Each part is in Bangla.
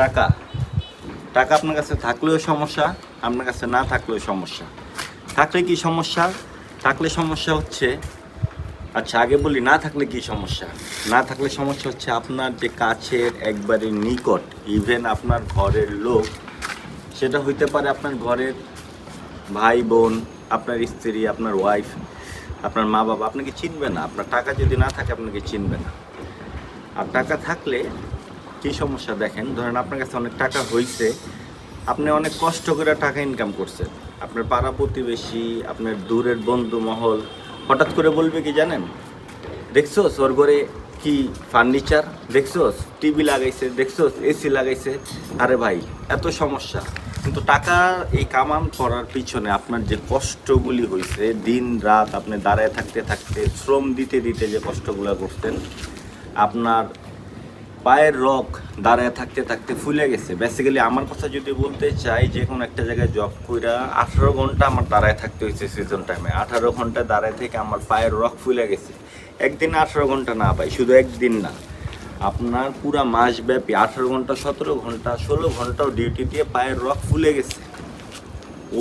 টাকা। টাকা আপনার কাছে থাকলেও সমস্যা, আপনার কাছে না থাকলেও সমস্যা। থাকলে কি সমস্যা? থাকলে সমস্যা হচ্ছে আচ্ছা আগে বলি, না থাকলে কি সমস্যা? না থাকলে সমস্যা হচ্ছে আপনার যে কাছের একবারে নিকট ইভেন আপনার ঘরের লোক, সেটা হইতে পারে আপনার ঘরের ভাই, বোন, আপনার স্ত্রী, আপনার ওয়াইফ আপনার মা বাবা, আপনাকে চিনবে না। আপনার টাকা যদি না থাকে, আপনাকে চিনবে না। আর টাকা থাকলে কী সমস্যা দেখেন? ধরেন আপনার কাছে অনেক টাকা হয়েছে আপনি অনেক কষ্ট করে টাকা ইনকাম করছেন। আপনার পাড়া প্রতিবেশী, আপনার দূরের বন্ধু মহল, হঠাৎ করে বলবে কি জানেন? দেখছোস, ওর ঘরে কি ফার্নিচার দেখছোস টিভি লাগাইছে, দেখছোস এসি লাগাইছে। আরে ভাই, এত সমস্যা। কিন্তু টাকা এই কামান করার পিছনে আপনার যে কষ্টগুলি হয়েছে দিন রাত আপনি দাঁড়ায় থাকতে থাকতে, শ্রম দিতে দিতে যে কষ্টগুলো করতেন আপনার পায়ের রক দাঁড়ায় থাকতে থাকতে ফুলে গেছে। বেসিক্যালি আমার কথা যদি বলতে চাই, যে কোনো একটা জায়গায় জব কইরা আঠারো ঘণ্টা আমার দাঁড়ায় থাকতে হয়েছে সিজন টাইমে আঠারো ঘণ্টা দাঁড়ায় থেকে আমার পায়ের রক ফুলে গেছে। একদিন আঠারো ঘণ্টা না পাই, শুধু একদিন না। আপনার পুরা মাস ব্যাপী আঠারো ঘণ্টা, সতেরো ঘণ্টা, ষোলো ঘন্টাও ডিউটি দিয়ে পায়ের রক ফুলে গেছে।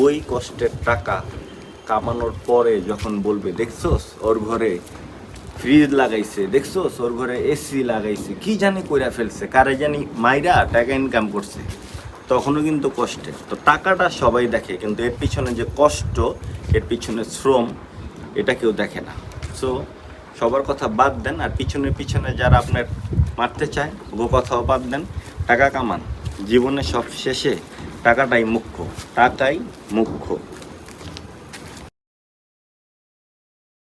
ওই কষ্টের টাকা কামানোর পরে যখন বলবে, দেখছোস ওর ঘরে ফ্রিজ লাগাইছে, দেখছ? ওর ঘরে এসি লাগাইছে, কি জানি কইরা ফেলছে, কারে জানি মাইরা টাকা ইনকাম করছে। তখনও কিন্তু কষ্টে। তো টাকাটা সবাই দেখে, কিন্তু এর পিছনে যে কষ্ট, এর পিছনে শ্রম, এটা কেউ দেখে না। সো সবার কথা বাদ দেন, আর পিছনে পিছনে যারা আপনার মারতে চায় গো কথাও বাদ দেন, টাকা কামান। জীবনে সব শেষে টাকাটাই মুখ্য, টাকাই মুখ্য।